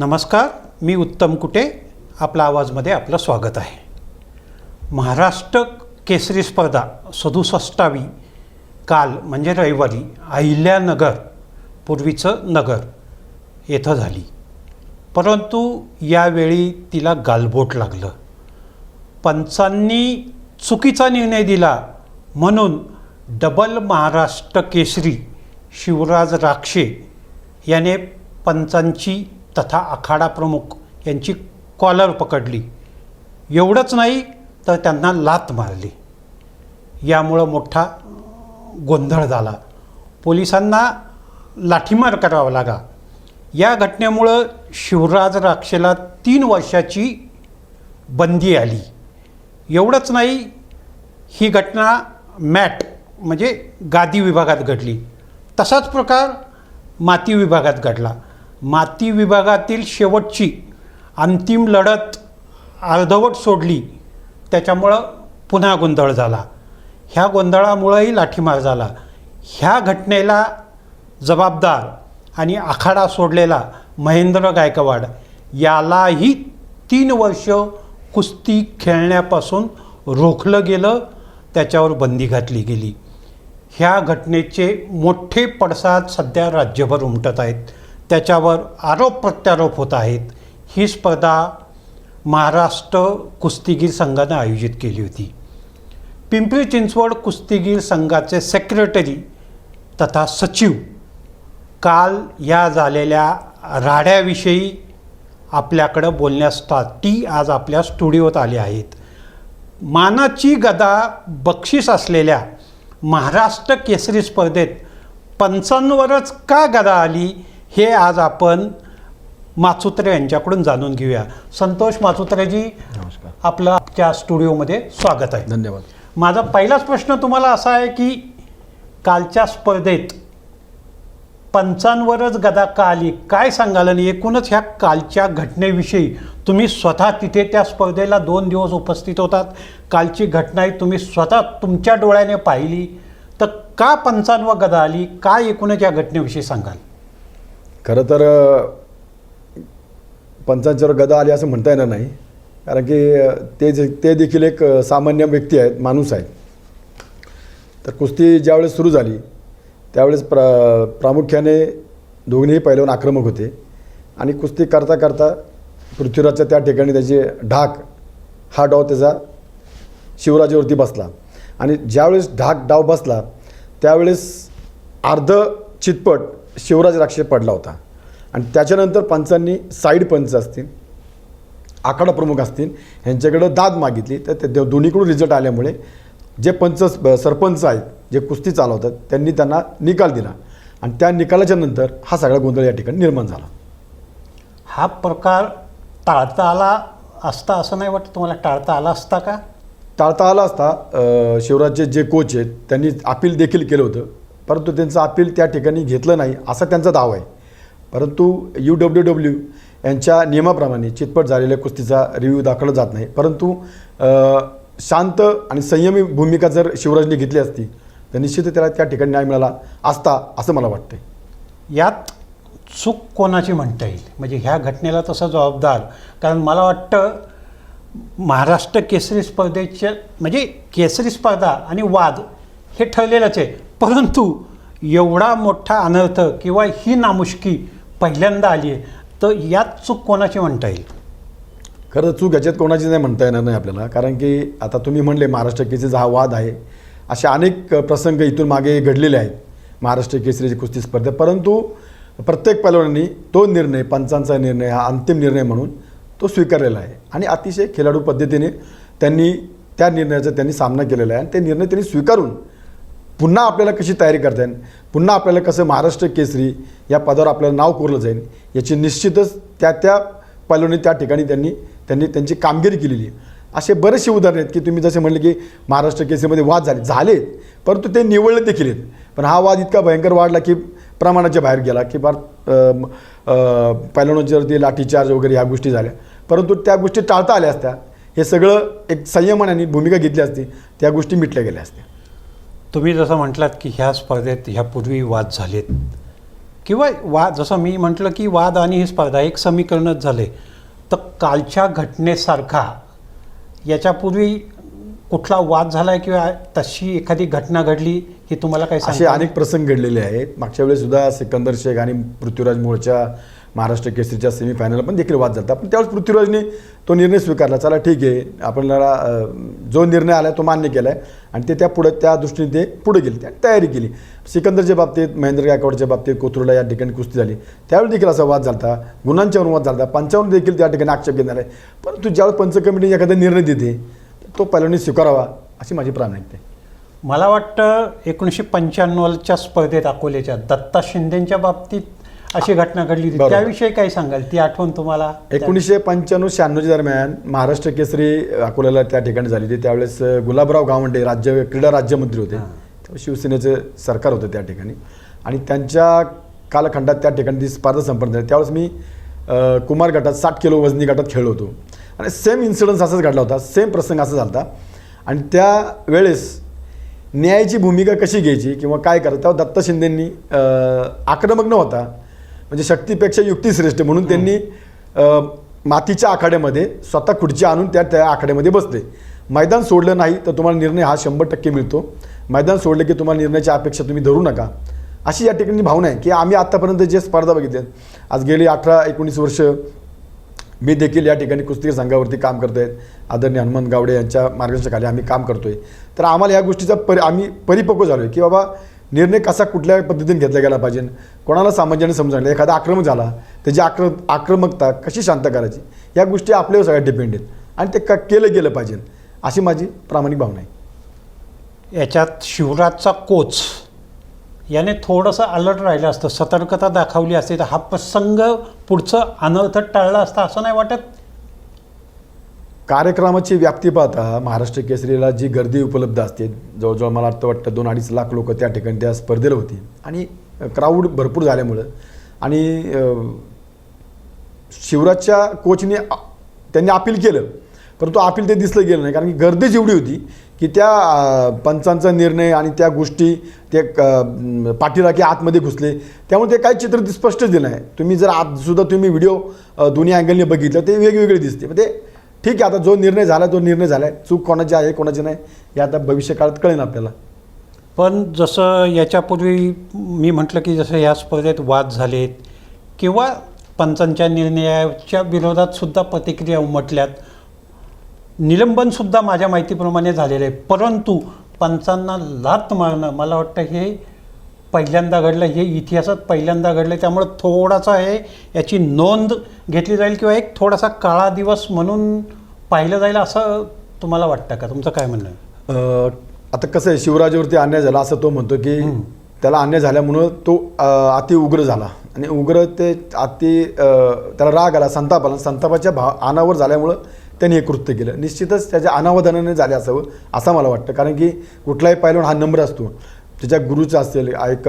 नमस्कार मी उत्तम कुटे. आपला आवाजमध्ये आपलं स्वागत आहे. महाराष्ट्र केसरी स्पर्धा सदुसष्टावी काल म्हणजे रविवारी अहिल्यानगर पूर्वीचं नगर येथं झाली. परंतु यावेळी तिला गालबोट लागलं. पंचांनी चुकीचा निर्णय दिला म्हणून डबल महाराष्ट्र केसरी शिवराज राक्षे याने पंचांची तथा आखाडा प्रमुख यांची कॉलर पकडली. एवढंच नाही तर त्यांना लात मारली. यामुळं मोठा गोंधळ झाला. पोलिसांना लाठीमार करावा लागा. या घटनेमुळं शिवराज राक्षेला तीन वर्षाची बंदी आली. एवढंच नाही ही घटना मॅट म्हणजे गादी विभागात घडली. तसाच प्रकार माती विभागात घडला. माती विभागातील शेवटची अंतिम लढत अर्धवट सोडली. त्याच्यामुळं पुन्हा गोंधळ झाला. ह्या गोंधळामुळंही लाठीमार झाला. ह्या घटनेला जबाबदार आणि आखाडा सोडलेला महेंद्र गायकवाड यालाही तीन वर्ष कुस्ती खेळण्यापासून रोखलं गेलं त्याच्यावर बंदी घातली गेली. ह्या घटनेचे मोठे पडसाद सध्या राज्यभर उमटत आहेत. त्याच्यावर आरोप प्रत्यारोप होत आहेत ही स्पर्धा महाराष्ट्र कुस्तीगीर संघानं आयोजित केली होती. पिंपरी चिंचवड कुस्तीगीर संघाचे सेक्रेटरी तथा सचिव काल या झालेल्या राड्याविषयी आपल्याकडं बोलण्यासाठी आज आपल्या स्टुडिओत आले आहेत. मानाची गदा बक्षीस असलेल्या महाराष्ट्र केसरी स्पर्धेत पंचांवरच का गदा आली? हे आज आपण माचुत्रे यांच्याकडून जाणून घेऊया. संतोष माचुत्रेजी नमस्कार. आपलं आजच्या स्टुडिओमध्ये स्वागत आहे. धन्यवाद. माझा पहिलाच प्रश्न तुम्हाला असा आहे की कालच्या स्पर्धेत पंचांवरच गदा का आली? काय सांगाल? आणि एकूणच ह्या कालच्या घटनेविषयी तुम्ही स्वतः तिथे त्या स्पर्धेला दोन दिवस उपस्थित होतात. कालची घटना ही तुम्ही स्वतः तुमच्या डोळ्याने पाहिली. तर का पंचांवर गदा आली? काय एकूणच या घटनेविषयी सांगाल? खरं तर पंचांच्यावर गदा आली असं म्हणता येणार नाही. कारण की ते जे ते देखील एक सामान्य व्यक्ती आहेत माणूस आहेत. तर कुस्ती ज्यावेळेस सुरू झाली त्यावेळेस प्र प्रामुख्याने दोघेही पैलवान आक्रमक होते. आणि कुस्ती करता करता पृथ्वीराजच्या त्या ठिकाणी त्याचे ढाक हा डाव त्याचा शिवराजावरती बसला. आणि ज्यावेळेस ढाक डाव बसला त्यावेळेस अर्ध चितपट शिवराज राक्षे पडला होता. आणि त्याच्यानंतर पंचांनी साईड पंच असतील आखाडा प्रमुख असतील ह्यांच्याकडं दाद मागितली. तर ते दोन्हीकडून रिझल्ट आल्यामुळे जे पंच सरपंच आहेत जे कुस्ती चालवतात त्यांनी त्यांना निकाल दिला. आणि त्या निकालाच्या नंतर हा सगळा गोंधळ या ठिकाणी निर्माण झाला. हा प्रकार टाळता आला असता असं नाही वाटतं तुम्हाला? टाळता आला असता का? टाळता आला असता शिवराजचे जे कोच आहेत त्यांनी अपील देखील केलं होतं. परंतु त्यांचं अपील त्या ठिकाणी घेतलं नाही असा त्यांचा दावा आहे. परंतु यू डब्ल्यू डब्ल्यू यांच्या नियमाप्रमाणे चितपट झालेल्या कुस्तीचा रिव्ह्यू दाखवला जात नाही. परंतु शांत आणि संयमी भूमिका जर शिवराजने घेतली असती तर निश्चित त्याला त्या ठिकाणी न्याय मिळाला असता असं मला वाटतंय. यात चूक कोणाची म्हणता येईल? म्हणजे ह्या घटनेला तसा जबाबदार. कारण मला वाटतं महाराष्ट्र केसरी स्पर्धेच्या म्हणजे केसरी स्पर्धा आणि वाद हे ठरलेलंच आहे. परंतु एवढा मोठा अनर्थ किंवा ही नामुष्की पहिल्यांदा आली आहे तर यात चूक कोणाची म्हणता येईल? खरं चूक याच्यात कोणाची नाही म्हणता येणार नाही आपल्याला. कारण की आता तुम्ही म्हणले महाराष्ट्र केसरीचा हा वाद आहे. असे अनेक प्रसंग इथून मागे घडलेले आहेत. महाराष्ट्र केसरीची कुस्ती स्पर्धा परंतु प्रत्येक पैलवानांनी तो निर्णय पंचांचा निर्णय हा अंतिम निर्णय म्हणून तो स्वीकारलेला आहे. आणि अतिशय खेळाडू पद्धतीने त्यांनी त्या निर्णयाचा त्यांनी सामना केलेला आहे आणि ते निर्णय त्यांनी स्वीकारून पुन्हा आपल्याला कशी तयारी करता येईल? पुन्हा आपल्याला कसं महाराष्ट्र केसरी या पदावर आपल्याला नाव कोरलं जाईल? याची निश्चितच त्या त्या पैलूने त्या ठिकाणी त्यांनी त्यांनी त्यांची कामगिरी केलेली आहे. असे बरेचसे उदाहरण आहेत की तुम्ही जसे म्हणले की महाराष्ट्र केसरीमध्ये वाद झाले झालेत परंतु ते निवडले देखील आहेत. पण हा वाद इतका भयंकर वाढला की प्रमाणाच्या बाहेर गेला की फार पैलवानांच्यावरती लाठीचार्ज वगैरे ह्या गोष्टी झाल्या. परंतु त्या गोष्टी टाळता आल्या असत्या. हे सगळं एक संयमानाने भूमिका घेतली असती त्या गोष्टी मिटल्या गेल्या असत्या. तुम्ही जसं म्हटलात की ह्या स्पर्धेत ह्यापूर्वी वाद झालेत. किंवा वाद जसं मी म्हटलं की वाद आणि ही स्पर्धा एक समीकरणच झाले. तर कालच्या घटनेसारखा याच्यापूर्वी कुठला वाद झाला आहे किंवा तशी एखादी घटना घडली ही तुम्हाला काही असे अनेक प्रसंग घडलेले आहेत. मागच्या वेळेस सुद्धा सिकंदर शेख आणि पृथ्वीराज मोळच्या महाराष्ट्र केसरीच्या सेमीफायनल पण देखील वाद झाला पण त्यावेळेस पृथ्वीराजने तो निर्णय स्वीकारला. चला ठीक आहे. आपल्याला जो निर्णय आला तो मान्य केला आहे आणि ते त्या पुढे त्या दृष्टीने ते पुढे गेले. आणि तयारी केली. सिकंदरच्या बाबतीत महेंद्र गायकवाडच्या बाबतीत कोथरूडला या ठिकाणी कुस्ती झाली. त्यावेळी देखील असा वाद झाला गुणांच्यावर वाद झाला पंचावन्न देखील त्या ठिकाणी आक्षेप घेणार आहे. परंतु ज्यावेळेस पंच कमिटी एखादा निर्णय देते तो पहिल्यांनी स्वीकारावा अशी माझी प्रामाणिकता आहे. मला वाटतं एकोणीसशे पंच्याण्णवच्या स्पर्धेत अकोल्याच्या दत्ता शिंदेच्या बाबतीत अशी घटना घडली होती. बरोबर. त्याविषयी काय सांगाल? ती आठवण तुम्हाला? एकोणीसशे पंच्याण्णव शहाण्णवच्या दरम्यान महाराष्ट्र केसरी अकोल्याला त्या ठिकाणी झाली होती. त्यावेळेस अ, गुलाबराव गावंडे राज्य क्रीडा राज्यमंत्री होते. हां. त्यावेळेस शिवसेनेचं सरकार होतं त्या ठिकाणी. आणि त्यांच्या कालखंडात त्या ठिकाणी ती स्पर्धा संपन्न झाली. त्यावेळेस मी अ, कुमार गटात साठ किलो वजनी गटात खेळलो होतो. आणि सेम इन्सिडन्स असाच घडला होता. सेम प्रसंग असा झाला होता आणि त्या वेळेस न्यायाची भूमिका कशी घ्यायची किंवा काय करायचं तेव्हा दत्त शिंदेंनी अ, आक्रमक न होता म्हणजे शक्तीपेक्षा युक्ती श्रेष्ठ म्हणून त्यांनी मातीच्या आखाड्यामध्ये स्वतः खुर्ची आणून त्या त्या आखाड्यामध्ये बसले. मैदान सोडलं नाही तर तुम्हाला निर्णय हा शंभर टक्के मिळतो. मैदान सोडलं की तुम्हाला निर्णयाची अपेक्षा तुम्ही धरू नका. अशी या ठिकाणी भावना आहे की आम्ही आत्तापर्यंत जे स्पर्धा बघितल्या आज गेली अठरा एकोणीस वर्ष मी देखील या ठिकाणी कुस्ती संघावरती काम करतो आहेत आदरणीय हनुमंत गावडे यांच्या मार्गदर्शनाखाली आम्ही काम करतोय. तर आम्हाला या गोष्टीचा परि आम्ही परिपक्व झालो आहे की बाबा निर्णय कसा कुठल्या पद्धतीने घेतला गेला पाहिजे? कोणाला सामान्याने समजायला एखादा आक्रमक झाला त्याची आक्र आक्रमकता कशी शांत करायची? या गोष्टी आपल्यावर सगळ्यात डिपेंड आहेत. आणि ते क केलं गेलं पाहिजे अशी माझी प्रामाणिक भावना आहे. याच्यात शिवराजचा कोच याने थोडंसं अलर्ट राहिलं असतं. सतर्कता दाखवली असते तर हा प्रसंग पुढचं अनर्थ टाळला असता असं नाही वाटत? कार्यक्रमाची व्याप्ती पाहता महाराष्ट्र केसरीला जी गर्दी उपलब्ध असते जवळजवळ मला वाटतं वाटतं दोन अडीच लाख लोक त्या ठिकाणी त्या स्पर्धेला होती. आणि क्राऊड भरपूर झाल्यामुळं. आणि शिवराजच्या कोचने त्यांनी अपील केलं. परंतु अपील ते दिसलं गेलं नाही. कारण की गर्दीच एवढी होती की त्या पंचांचा निर्णय आणि त्या गोष्टी ते क- की आतमध्ये घुसले. त्यामुळे ते काही चित्र स्पष्ट स्पष्टच दिलं आहे तुम्ही जर आत सुद्धा तुम्ही व्हिडिओ दोन्ही अँगलने बघितलं ते वेगवेगळे दिसते. मग ते ठीक आहे आता जो निर्णय झाला तो निर्णय झाला आहे चूक कोणाची आहे कोणाची नाही हे आता भविष्यकाळात कळेल आपल्याला. पण जसं याच्यापूर्वी मी म्हटलं की जसं या स्पर्धेत वाद झालेत किंवा पंचांच्या निर्णयाच्या विरोधात सुद्धा प्रतिक्रिया उमटल्यात निलंबनसुद्धा माझ्या माहितीप्रमाणे झालेलं आहे. परंतु पंचांना लात मारणं मला वाटतं हे पहिल्यांदा घडलं हे इतिहासात पहिल्यांदा घडलं त्यामुळं थोडासा हे याची नोंद घेतली जाईल किंवा एक थोडासा काळा दिवस म्हणून पाहिलं जाईल असं तुम्हाला वाटतं का? तुमचं काय म्हणणं आहे? आता कसं आहे शिवराजावरती अन्याय झाला असं तो म्हणतो की त्याला अन्याय झाल्यामुळं तो अति उग्र झाला. आणि उग्र ते अति त्याला राग आला संताप आला संतापाच्या भाव अनावर झाल्यामुळं त्यांनी हे कृत्य केलं. निश्चितच त्याच्या अनावधानाने झाले असावं असं मला वाटतं. कारण की कुठलाही पैलवान हा नम्र असतो. त्याच्या गुरुचं असेल एक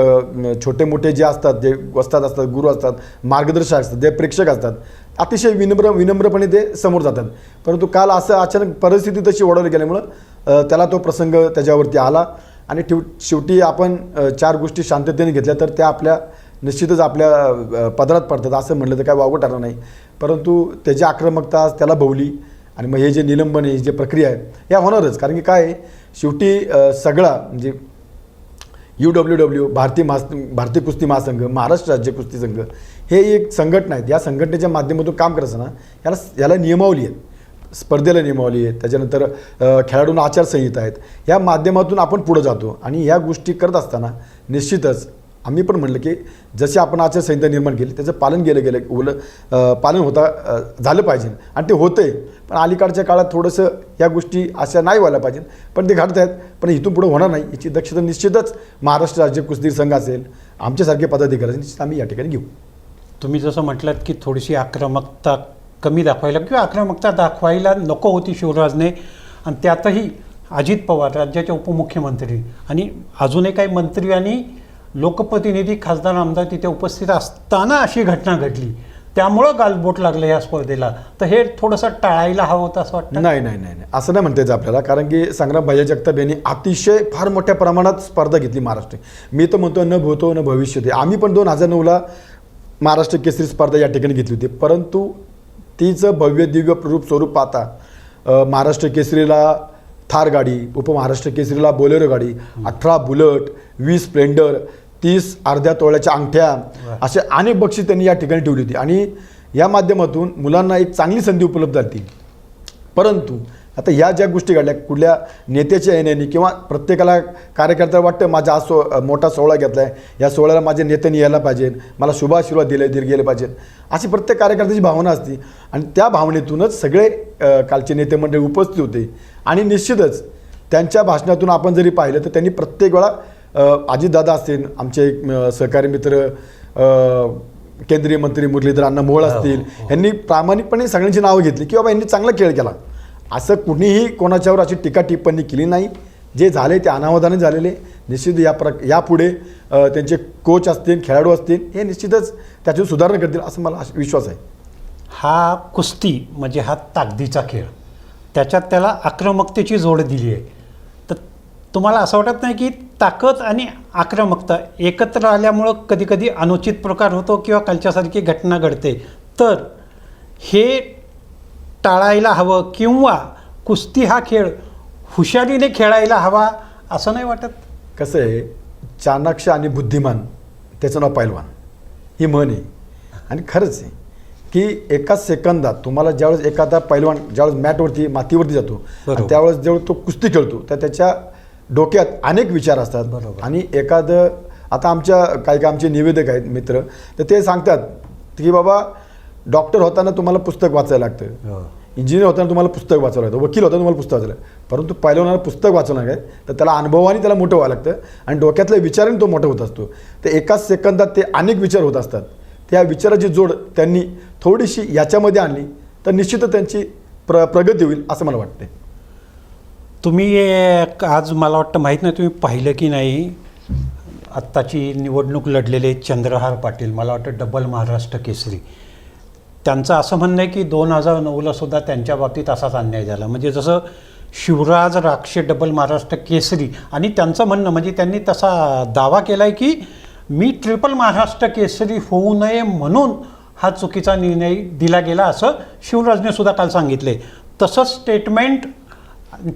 छोटे मोठे जे असतात जे वस्तात असतात गुरु असतात मार्गदर्शक असतात जे प्रेक्षक असतात अतिशय विनम्र विनम्रपणे ते समोर जातात. परंतु काल असं अचानक परिस्थिती तशी ओढवली गेल्यामुळं त्याला तो प्रसंग त्याच्यावरती आला आणि ठेव शेवटी आपण चार गोष्टी शांततेने घेतल्या तर त्या आपल्या निश्चितच आपल्या पदरात पडतात असं म्हटलं तर काय वावगं ठरणार नाही. परंतु त्याची आक्रमकता त्याला भवली आणि मग हे जे निलंबन हे जे प्रक्रिया आहे या होणारच. कारण की काय आहे, शेवटी सगळा म्हणजे यू डब्ल्यू डब्ल्यू भारतीय महास भारतीय कुस्ती महासंघ महाराष्ट्र राज्य कुस्ती संघ हे एक संघटना आहेत. या संघटनेच्या माध्यमातून काम करत असताना याला याला नियमावली आहेत. स्पर्धेला नियमावली आहेत. त्याच्यानंतर खेळाडूंना आचारसंहिता आहेत. या माध्यमातून आपण पुढं जातो आणि या गोष्टी करत असताना निश्चितच आम्ही पण म्हटलं की जसे आपण आचारसंहिता निर्माण केली त्याचं पालन केलं गेलं उलं पालन होता झालं पाहिजे. आणि ते होतंय. पण अलीकडच्या काळात थोडंसं या गोष्टी अशा नाही व्हायला पाहिजे पण ते घडत आहेत. पण इथून पुढे होणार नाही. याची दक्षता निश्चितच महाराष्ट्र राज्य कुस्ती संघ असेल आमच्यासारखे पदाधिकारी असेल, निश्चित आम्ही या ठिकाणी घेऊ. तुम्ही जसं म्हटलात की थोडीशी आक्रमकता कमी दाखवायला किंवा आक्रमकता दाखवायला नको होती शिवराजने. आणि त्यातही अजित पवार राज्याचे उपमुख्यमंत्री आणि अजूनही काही मंत्री आणि लोकप्रतिनिधी खासदार आमदार तिथे उपस्थित असताना अशी घटना घडली. त्यामुळं गालबोट लागलं या स्पर्धेला. तर हे थोडंसं टाळायला हवं होतं असं वाटतं? नाही नाही नाही नाही. असं नाही म्हणता येतं आपल्याला. कारण की संग्राम भैया जगताप यांनी अतिशय फार मोठ्या प्रमाणात स्पर्धा घेतली महाराष्ट्र. मी तर म्हणतो न भूतो न भविष्य ते आम्ही पण दोन हजार नऊला महाराष्ट्र केसरी स्पर्धा या ठिकाणी घेतली होती. परंतु तिचं भव्य दिव्य रूप स्वरूप पाहता महाराष्ट्र केसरीला थार गाडी उपमहाराष्ट्र केसरीला बोलेरो गाडी अठरा बुलट वीस स्प्लेंडर तीस अर्ध्या तोळ्याच्या अंगठ्या असे अनेक बक्षीस त्यांनी या ठिकाणी ठेवली होती. आणि या माध्यमातून मुलांना एक चांगली संधी उपलब्ध झाली परंतु आता ह्या ज्या गोष्टी घडल्या कुठल्या नेत्याच्या येण्याने किंवा प्रत्येकाला कार्यकर्त्याला वाटतं माझा हा सो मोठा सोहळा घेतला आहे या सोहळ्याला माझ्या नेत्याने यायला पाहिजे मला शुभाशीर्वाद दिले दिले गेले पाहिजे. अशी प्रत्येक कार्यकर्त्याची भावना असते. आणि त्या भावनेतूनच सगळे कालचे नेते मंडळी उपस्थित होते. आणि निश्चितच त्यांच्या भाषणातून आपण जरी पाहिलं तर त्यांनी प्रत्येक वेळा अजितदादा असतील आमचे सहकारी मित्र केंद्रीय मंत्री मुरलीधर अण्णा मोहोळ असतील यांनी प्रामाणिकपणे सगळ्यांची नावं घेतली की बाबा यांनी चांगला खेळ केला. असं कुणीही कोणाच्यावर अशी टीका टिप्पणी केली नाही. जे झाले ते अनावधाने झालेले. निश्चित या प्र यापुढे त्यांचे कोच असतील खेळाडू असतील हे निश्चितच त्याची सुधारणा करतील असं मला विश्वास आहे. हा कुस्ती म्हणजे हा ताकदीचा खेळ. त्याच्यात त्याला आक्रमकतेची जोड दिली आहे. तर तुम्हाला असं वाटत नाही की ताकद आणि आक्रमकता एकत्र आल्यामुळं कधीकधी अनुचित प्रकार होतो किंवा कालच्यासारखी घटना घडते. तर हे टाळायला हवं किंवा कुस्ती हा खेळ हुशारीने खेळायला हवा असं नाही वाटत कसं आहे चाणाक्ष आणि बुद्धिमान त्याचं नाव पैलवान ही म्हण आहे आणि खरंच आहे की एका सेकंदात तुम्हाला ज्यावेळेस एखादा पैलवान ज्यावेळेस मॅटवरती मातीवरती जातो बरोबर. आणि त्यावेळेस जेव्हा तो कुस्ती खेळतो तर त्याच्या डोक्यात अनेक विचार असतात बरोबर. आणि एखादं आता आमच्या काही काही आमचे निवेदक आहेत मित्र तर ते सांगतात की बाबा डॉक्टर होताना तुम्हाला पुस्तक वाचायला लागतं इंजिनियर होताना तुम्हाला पुस्तक वाचावं लागतं वकील होताना तुम्हाला पुस्तक वाचायला लागतं. परंतु पहिलवानाला पुस्तक वाचवलं नाही तर त्याला अनुभवाने त्याला मोठं व्हावं लागतं. आणि डोक्यातल्या विचाराने तो मोठा होत असतो. तर एकाच सेकंदात ते अनेक विचार होत असतात. त्या विचाराची जोड त्यांनी थोडीशी याच्यामध्ये आणली तर निश्चितच त्यांची प्र प्रगती होईल असं मला वाटते तुम्ही आज मला वाटतं माहीत नाही तुम्ही पाहिलं की नाही आत्ताची निवडणूक लढलेले चंद्रहार पाटील मला वाटतं डबल महाराष्ट्र केसरी. त्यांचं असं म्हणणं आहे की दोन हजार नऊला सुद्धा त्यांच्या बाबतीत असाच अन्याय झाला. म्हणजे जसं शिवराज राक्षे डबल महाराष्ट्र केसरी आणि त्यांचं म्हणणं म्हणजे त्यांनी तसा दावा केला आहे की मी ट्रिपल महाराष्ट्र केसरी होऊ नये म्हणून हा चुकीचा निर्णय दिला गेला असं शिवराजने सुद्धा काल सांगितले तसंच स्टेटमेंट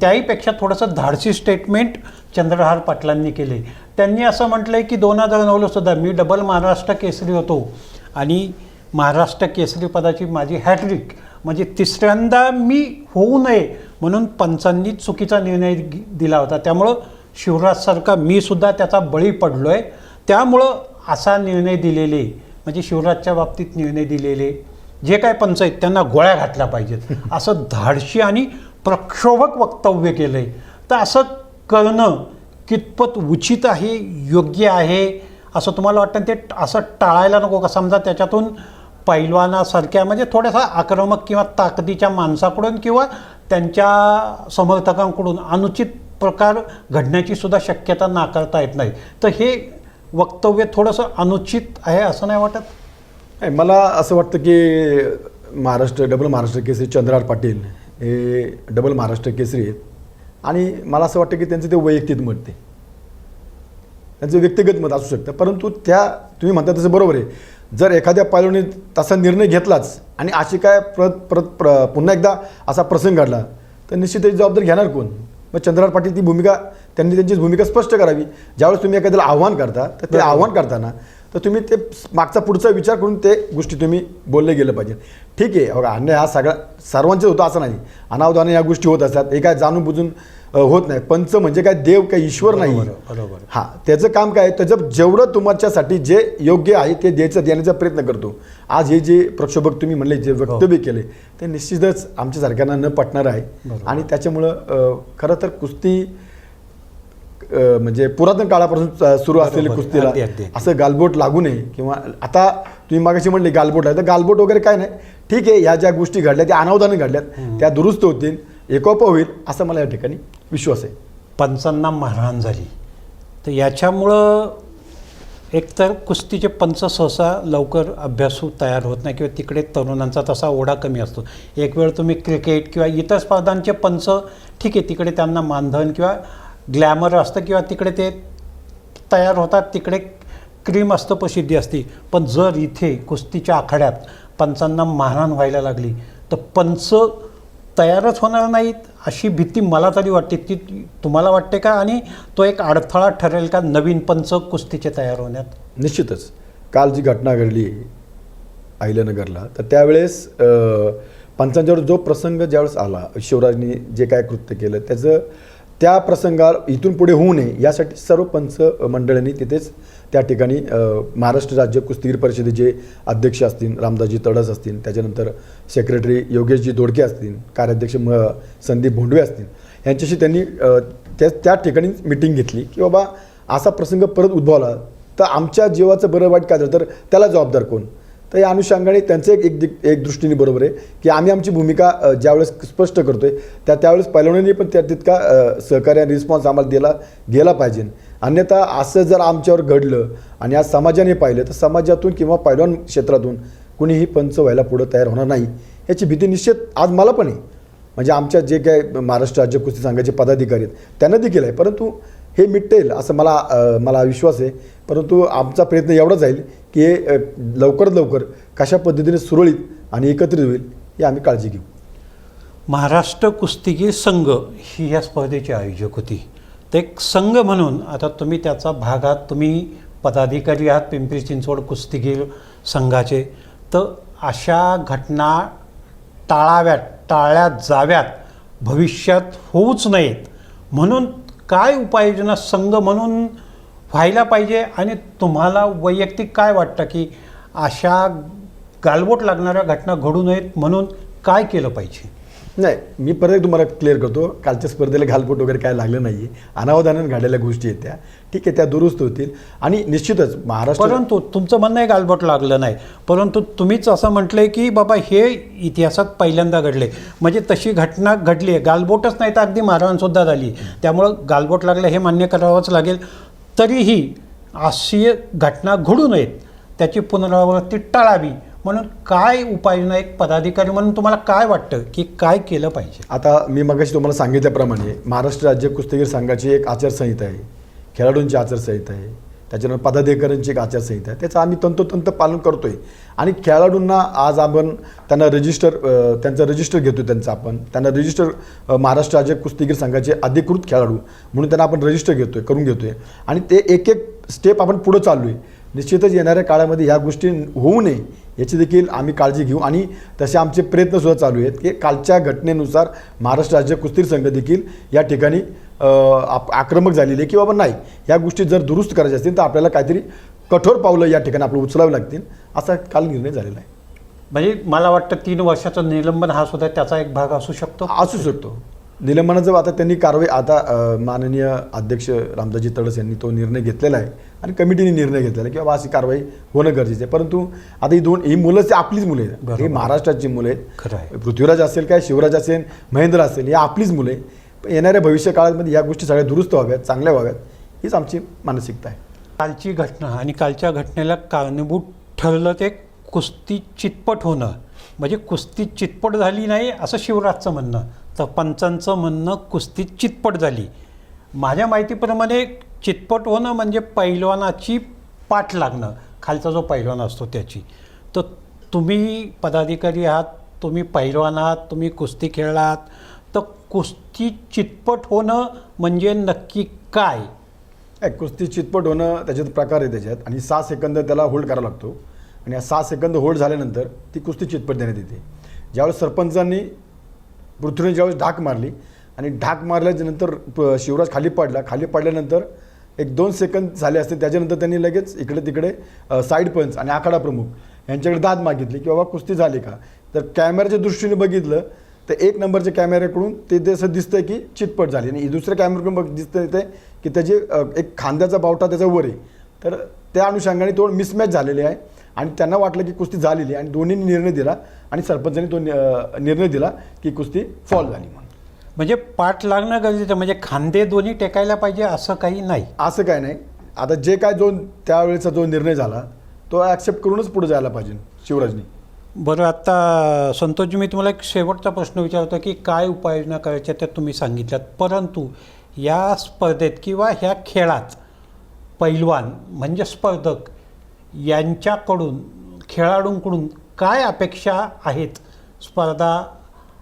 त्याहीपेक्षा थोडंसं धाडसी स्टेटमेंट चंद्रहार पाटलांनी केले त्यांनी असं म्हटलं आहे की दोन हजार नऊला सुद्धा मी डबल महाराष्ट्र केसरी होतो आणि महाराष्ट्र केसरी पदाची माझी हॅट्रिक. म्हणजे तिसऱ्यांदा मी होऊ नये म्हणून पंचांनी चुकीचा निर्णय दिला होता. त्यामुळं शिवराजसारखा मी सुद्धा त्याचा बळी पडलो आहे त्यामुळं असा निर्णय दिलेले म्हणजे शिवराजच्या बाबतीत निर्णय दिलेले जे काय पंच आहेत त्यांना गोळ्या घातल्या पाहिजेत. असं धाडशी आणि प्रक्षोभक वक्तव्य केलं आहे तर असं करणं कितपत उचित आहे योग्य आहे असं तुम्हाला वाटतं? ते असं टाळायला नको का? समजा त्याच्यातून पैलवानासारख्या म्हणजे थोड्यासा आक्रमक किंवा ताकदीच्या माणसाकडून किंवा त्यांच्या समर्थकांकडून अनुचित प्रकार घडण्याची सुद्धा शक्यता नाकारता येत नाही. तर हे वक्तव्य थोडंसं अनुचित आहे असं नाही वाटत? मला असं वाटतं की महाराष्ट्र डबल महाराष्ट्र केसरी चंद्रार पाटील हे डबल महाराष्ट्र केसरी आहेत. आणि मला असं वाटतं की त्यांचं ते वैयक्तिक मत ते त्यांचं व्यक्तिगत मत असू शकतं परंतु त्या तुम्ही म्हणता तसं बरोबर आहे. जर एखाद्या पायलोने तसा निर्णय घेतलाच आणि अशी काय परत परत प्र पुन्हा एकदा असा प्रसंग घडला तर निश्चित त्याची जबाबदारी घेणार कोण? मग चंद्रहार पाटील ती भूमिका त्यांनी त्यांची भूमिका स्पष्ट करावी. ज्यावेळेस तुम्ही एखाद्याला आव्हान करता तर ते आव्हान करताना तर तुम्ही ते मागचा पुढचा विचार करून ते गोष्टी तुम्ही बोलले गेलं पाहिजे. ठीक आहे बघा अन्याय हा सगळा सर्वांचेच होतं असं नाही. अनावधाने या गोष्टी होत असतात. हे काय जाणून बुजून होत नाही. पंच म्हणजे काय देव काय ईश्वर नाही. बरोबर. हां त्याचं काम काय? त्याचं जेवढं तुमच्यासाठी जे योग्य आहे ते द्यायचं देण्याचा प्रयत्न करतो. आज हे जे प्रक्षोभक तुम्ही म्हणले जे वक्तव्य केले ते निश्चितच आमच्यासारख्यांना न पटणार आहे. आणि त्याच्यामुळं खरं तर कुस्ती म्हणजे पुरातन काळापासून सुरू असलेली. कुस्तीला. असं गालबोट लागू नये किंवा आता तुम्ही मागाशी म्हणले गालबोट आहे तर गालबोट वगैरे काय नाही. ठीक आहे या ज्या गोष्टी घडल्या त्या अनावधाने घडल्यात त्या दुरुस्त होतील एकोपा होईल असं मला या ठिकाणी विश्वास आहे. पंचांना मारहाण झाली. तर याच्यामुळं एकतर कुस्तीचे पंच सहसा लवकर अभ्यासू तयार होत नाही किंवा तिकडे तरुणांचा तसा ओढा कमी असतो. एक वेळ तुम्ही क्रिकेट किंवा इतर स्पर्धांचे पंच ठीक आहे तिकडे त्यांना मानधन किंवा ग्लॅमर असतं किंवा तिकडे ते तयार होतात तिकडे क्रीम असतं प्रसिद्धी असते. पण जर इथे कुस्तीच्या आखाड्यात पंचांना मारहाण व्हायला लागली तर पंच तयारच होणार नाहीत अशी भीती मला तरी वाटते. ती तुम्हाला वाटते का? आणि तो एक अडथळा ठरेल का नवीन पंच कुस्तीचे तयार होण्यात? निश्चितच. काल जी घटना घडली अहिल्यानगरला तर त्यावेळेस पंचांच्यावर जो प्रसंग ज्यावेळेस आला शिवराजनी जे काय कृत्य केलं त्याचं त्या प्रसंगा इथून पुढे होऊ नये यासाठी सर्व पंच मंडळांनी तिथेच त्या ठिकाणी महाराष्ट्र राज्य कुस्तीगीर परिषदेचे अध्यक्ष असतील रामदासजी तडस असतील त्याच्यानंतर सेक्रेटरी योगेशजी दोडके असतील कार्याध्यक्ष म संदीप भोंडवे असतील यांच्याशी त्यांनी त्या त्या ठिकाणी मिटिंग घेतली की बाबा असा प्रसंग परत उद्भवला तर आमच्या जीवाचं बरं वाईट काय झालं? तर त्याला जबाबदार कोण? तर या अनुषंगाने त्यांचं एक एक दिक- एक दृष्टीने बरोबर आहे की आम्ही आमची भूमिका ज्यावेळेस स्पष्ट करतोय त्या त्यावेळेस पैलवानांनी पण त्या तितका सहकार्य आणि रिस्पॉन्स आम्हाला दिला गेला पाहिजे. अन्यथा असं जर आमच्यावर घडलं आणि आज समाजाने पाहिलं तर समाजातून किंवा पैलवान क्षेत्रातून कुणीही पंच व्हायला पुढं तयार होणार नाही. याची भीती निश्चित आज मला पण आहे. म्हणजे आमच्या जे काय महाराष्ट्र राज्य कुस्ती संघाचे पदाधिकारी आहेत त्यांना देखील आहे. परंतु हे मिटेल असं मला मला विश्वास आहे. परंतु आमचा प्रयत्न एवढाच जाईल की हे लवकरात लवकर कशा पद्धतीने सुरळीत आणि एकत्रित होईल ही आम्ही काळजी घेऊ. महाराष्ट्र कुस्तीगीर संघ ही या स्पर्धेची आयोजक होती. ते एक संघ म्हणून आता तुम्ही त्याचा भाग आहात तुम्ही पदाधिकारी आहात पिंपरी चिंचवड कुस्तीगीर संघाचे. तर अशा घटना टाळाव्यात टाळल्या जाव्यात भविष्यात होऊच नयेत. म्हणून काय उपाययोजना संघ म्हणून व्हायला पाहिजे आणि तुम्हाला वैयक्तिक काय वाटतं की अशा गालबोट लागणाऱ्या घटना घडू नयेत म्हणून काय केलं पाहिजे? नाही मी परत तुम्हाला क्लिअर करतो. कालच्या स्पर्धेला घालपोट वगैरे काय लागलं नाही आहे अनावधानाने घडलेल्या गोष्टी आहेत त्या ठीक आहे त्या दुरुस्त होतील. आणि निश्चितच महाराष्ट्र परंतु तुमचं म्हणणं आहे गालबोट लागलं नाही. परंतु तुम्हीच असं म्हटलंय की बाबा हे इतिहासात पहिल्यांदा घडले म्हणजे तशी घटना घडली आहे गालबोटच नाही तर अगदी मारहाणसुद्धा झाली त्यामुळं गालबोट लागलं हे मान्य करावंच लागेल. तरीही आशय घटना घडू नयेत. त्याची पुनरावृत्ती टाळावी म्हणून काय उपाययोजना एक पदाधिकारी म्हणून तुम्हाला काय वाटतं की काय केलं पाहिजे? आता मी मगाशी तुम्हाला सांगितल्याप्रमाणे महाराष्ट्र राज्य कुस्तीगीर संघाची एक आचारसंहिता आहे. खेळाडूंची आचारसंहिता आहे. त्याच्यानंतर पदाधिकाऱ्यांची एक आचारसंहिता आहे. त्याचं आम्ही तंतोतंत पालन करतो आहे आणि खेळाडूंना आज आपण त्यांना रजिस्टर त्यांचं रजिस्टर घेतो त्यांचं आपण. त्यांना रजिस्टर महाराष्ट्र राज्य कुस्तीगीर संघाचे अधिकृत खेळाडू म्हणून त्यांना आपण रजिस्टर घेतो आहे करून घेतो आहे आणि ते एक एक स्टेप आपण पुढं चाललो आहे निश्चितच येणाऱ्या काळामध्ये ह्या गोष्टी होऊ नये याची देखील आम्ही काळजी घेऊ. आणि तसे आमचे प्रयत्नसुद्धा चालू आहेत की कालच्या घटनेनुसार महाराष्ट्र राज्य कुस्ती संघ देखील या ठिकाणी आक्रमक झालेली आहे की बाबा नाही. या गोष्टी जर दुरुस्त करायच्या असतील तर आपल्याला काहीतरी कठोर पावलं या ठिकाणी आपल्याला उचलावी लागतील. असा काल निर्णय झालेला आहे. म्हणजे मला वाटतं तीन वर्षाचं निलंबन हा सुद्धा त्याचा एक भाग असू शकतो? असू शकतो. निलंबनाचं आता त्यांनी कारवाई आता माननीय अध्यक्ष रामदासजी तडस यांनी तो निर्णय घेतलेला आहे आणि कमिटीने निर्णय घेतलेला आहे की बाबा अशी कारवाई होणं गरजेचं आहे. परंतु आता ही दोन ही मुलं आपलीच मुलं आहेत. ही महाराष्ट्राची मुलं आहेत. पृथ्वीराज असेल काय शिवराज असेल महेंद्र असेल ही आपलीच मुलं आहे येणाऱ्या भविष्य काळामध्ये या गोष्टी सगळ्या दुरुस्त व्हाव्यात चांगल्या व्हाव्यात हीच आमची मानसिकता आहे. कालची घटना आणि कालच्या घटनेला कारणीभूत ठरलं ते कुस्ती चितपट होणं. म्हणजे कुस्ती चितपट झाली नाही असं शिवराजचं म्हणणं. तर पंचांचं म्हणणं कुस्ती चितपट झाली. माझ्या माहितीप्रमाणे चितपट होणं म्हणजे पैलवानाची पाठ लागणं. खालचा जो पैलवान असतो त्याची. तर तुम्ही पदाधिकारी आहात तुम्ही पैलवान आहात तुम्ही कुस्ती खेळलात तर कुस्ती चितपट होणं म्हणजे नक्की काय? कुस्ती चितपट होणं त्याच्यात प्रकार आहे त्याच्यात. आणि सहा सेकंद त्याला होल्ड करावा लागतो. आणि या सहा सेकंद होल्ड झाल्यानंतर ती कुस्ती चितपट देण्यात येते. ज्यावेळेस सरपंचांनी पृथ्वीने ज्यावेळेस ढाक मारली आणि ढाक मारल्याच्या नंतर प- शिवराज खाली पडला. खाली पडल्यानंतर एक दोन सेकंद झाले असते त्याच्यानंतर त्यांनी लगेच इकडे तिकडे साईड पंच आणि आखाडा प्रमुख यांच्याकडे दाद मागितली की बाबा कुस्ती झाली का? तर कॅमेऱ्याच्या दृष्टीने बघितलं तर एक नंबरच्या कॅमेऱ्याकडून ते असं दिसतंय की चितपट झाली. आणि दुसऱ्या कॅमेऱ्याकडून बघ दिसतंय ते की त्याची एक खांद्याचा बावटा त्याच्या वर आहे. तर त्या अनुषंगाने तो मिसमॅच झालेले आहे. आणि त्यांना वाटलं की कुस्ती झालेली आहे. आणि दोन्हींनी निर्णय दिला. आणि सरपंचांनी तो निर्णय दिला की कुस्ती फॉल झाली म्हणून. म्हणजे पाठ लागणं गरजेचं म्हणजे खांदे दोन्ही टेकायला पाहिजे असं काही नाही. असं काय नाही. आता जे काय जो त्यावेळेचा जो निर्णय झाला तो ॲक्सेप्ट करूनच पुढे जायला पाहिजे शिवराजनी. बरं आता संतोषजी मी तुम्हाला एक शेवटचा प्रश्न विचारतो की काय उपाययोजना करायच्या त्या तुम्ही सांगितल्यात. परंतु या स्पर्धेत किंवा ह्या खेळात पैलवान म्हणजे स्पर्धक यांच्याकडून खेळाडूंकडून काय अपेक्षा आहेत? स्पर्धा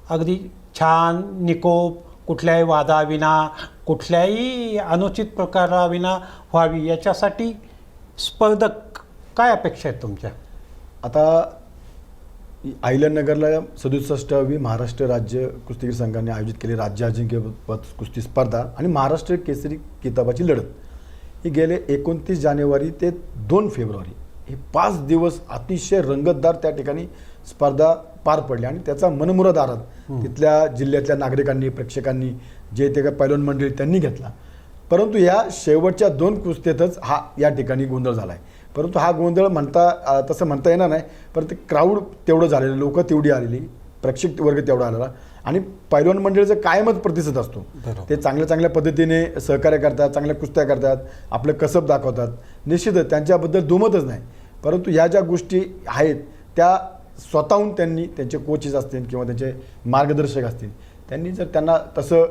अगदी छान निकोप कुठल्याही वादाविना कुठल्याही अनुचित प्रकाराविना व्हावी याच्यासाठी स्पर्धक काय अपेक्षा आहेत तुमच्या? आता आयलनगरला सदुसष्टावी महाराष्ट्र राज्य कुस्तीगीर संघाने आयोजित केली राज्य अजिंक्यपद कुस्ती स्पर्धा आणि महाराष्ट्र केसरी किताबाची लढत. ही गेले एकोणतीस जानेवारी ते दोन फेब्रुवारी. हे पाच दिवस अतिशय रंगतदार त्या ठिकाणी स्पर्धा पार पडल्या आणि त्याचा मनमुराद आराध तिथल्या जिल्ह्यातल्या नागरिकांनी प्रेक्षकांनी जे ते काय पैलवान मंडळी त्यांनी घेतला. परंतु या शेवटच्या दोन कुस्तीतच हा या ठिकाणी गोंधळ झाला आहे परंतु हा गोंधळ म्हणता तसं म्हणता येणार नाही. परंतु क्राऊड तेवढं झालेलं लोक तेवढी आलेली प्रेक्षक वर्ग तेवढा आलेला. आणि पैलवान मंडळीचा कायमच प्रतिसाद असतो. ते चांगल्या चांगल्या पद्धतीने सहकार्य करतात चांगल्या कुस्त्या करतात आपलं कसब दाखवतात. निश्चितच त्यांच्याबद्दल दुमतच नाही. परंतु ह्या ज्या गोष्टी आहेत त्या स्वतःहून त्यांनी त्यांचे कोचेस असतील किंवा त्यांचे मार्गदर्शक असतील त्यांनी जर त्यांना तसं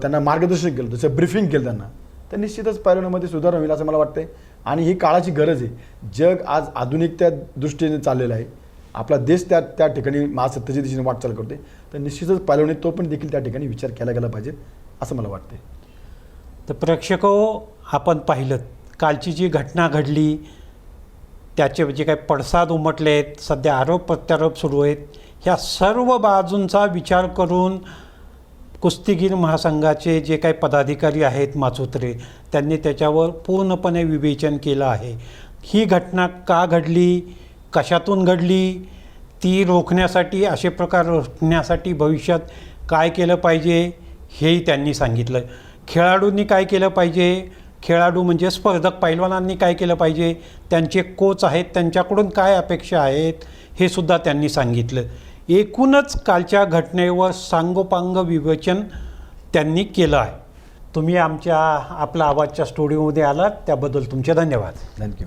त्यांना मार्गदर्शन केलं तसं ब्रिफिंग केलं त्यांना तर निश्चितच पैलवानामध्ये सुधारणा होईल असं मला वाटतंय. आणि ही काळाची गरज आहे. जग आज आधुनिकत्या दृष्टीने चाललेलं आहे. आपला देश त्या त्या ठिकाणी महासत्तेच्या दिशेने वाटचाल करते तर निश्चितच पालवणे तो पण देखील त्या ठिकाणी विचार केला गेला पाहिजे असं मला वाटते तर प्रेक्षको आपण पाहिलं कालची जी घटना घडली त्याचे जे काही पडसाद उमटले आहेत सध्या आरोप प्रत्यारोप सुरू आहेत ह्या सर्व बाजूंचा विचार करून कुस्तीगीर महासंघाचे जे काही पदाधिकारी आहेत माचोत्रे त्यांनी त्याच्यावर पूर्णपणे विवेचन केलं आहे. ही घटना का घडली कशातून घडली ती रोखण्यासाठी असे प्रकार रोखण्यासाठी भविष्यात काय केलं पाहिजे हेही त्यांनी सांगितलं. खेळाडूंनी काय केलं पाहिजे खेळाडू म्हणजे स्पर्धक पैलवानांनी काय केलं पाहिजे त्यांचे कोच आहेत त्यांच्याकडून काय अपेक्षा आहेत हे सुद्धा त्यांनी सांगितलं. एकूणच कालच्या घटनेवर सांगोपांग विवेचन त्यांनी केलं आहे. तुम्ही आमच्या आपला आवाजच्या स्टुडिओमध्ये आलात त्याबद्दल तुमचे धन्यवाद. थँक्यू